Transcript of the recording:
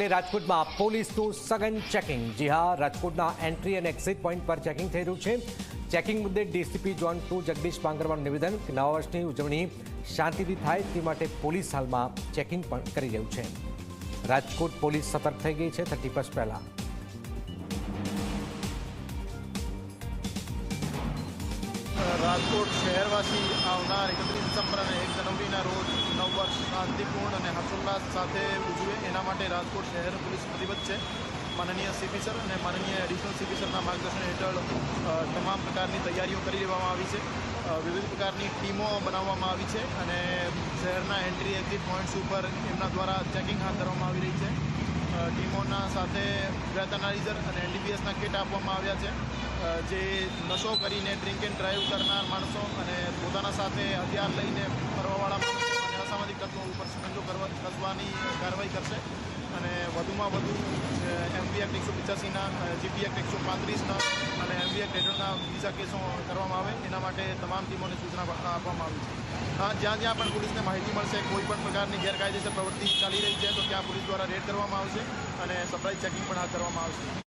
એટલે રાજકોટમાં પોલીસનું સઘન ચેકિંગ જી હા, રાજકોટના એન્ટ્રી અને એક્ઝિટ પોઈન્ટ પર ચેકિંગ થઈ રહ્યું છે. ચેકિંગ મુદ્દે ડીસીપી જોન ટુ જગદીશ પાંગરવાનું નિવેદન કે નવા વર્ષની ઉજવણી શાંતિથી થાય તે માટે પોલીસ હાલમાં ચેકિંગ પણ કરી રહ્યું છે. રાજકોટ પોલીસ સતર્ક થઈ ગઈ છે થર્ટી ફર્સ્ટ પહેલા. રાજકોટ શહેરવાસી આવનાર એકત્રીસ ડિસેમ્બર અને એક જનવરીના રોજ નવ વર્ષ શાંતિપૂર્ણ અને હર્ષોલ્લાસ સાથે ઉજવે એના માટે રાજકોટ શહેર પોલીસ પ્રતિબદ્ધ છે. માનનીય સીપી સર અને માનનીય એડિશનલ સીપી સરના માર્ગદર્શન હેઠળ તમામ પ્રકારની તૈયારીઓ કરી લેવામાં આવી છે. વિવિધ પ્રકારની ટીમો બનાવવામાં આવી છે અને શહેરના એન્ટ્રી એક્ઝિટ પોઈન્ટ્સ ઉપર એમના દ્વારા ચેકિંગ હાથ ધરવામાં આવી રહી છે. ટીમોના સાથે બ્રેથ એનાલિઝર અને એનડીપીએસના કિટ આપવામાં આવ્યા છે. જે નશો કરીને ડ્રિંક એન્ડ ડ્રાઈવ કરનાર માણસો અને પોતાના સાથે હથિયાર લઈને ફરવાવાળા માણસો અને અસામાજિક તત્વો ઉપર શિકંજો કરવા કાર્યવાહી કરશે. અને વધુમાં વધુ એમવી એક્ટ એકસો પચાસીના જીપી એક્ટ એકસો પાંત્રીસના અને એમવી એક્ટ હેઠળના બીજા કેસો કરવામાં આવે, એના માટે તમામ ટીમોને સૂચના આપવામાં આવી છે. હા, જ્યાં જ્યાં પણ પોલીસને માહિતી મળશે, કોઈ પણ પ્રકારની ગેરકાયદેસર પ્રવૃત્તિ ચાલી રહી છે, તો ત્યાં પોલીસ દ્વારા રેડ કરવામાં આવશે અને સરપ્રાઇઝ ચેકિંગ પણ હાથ ધરવામાં આવશે.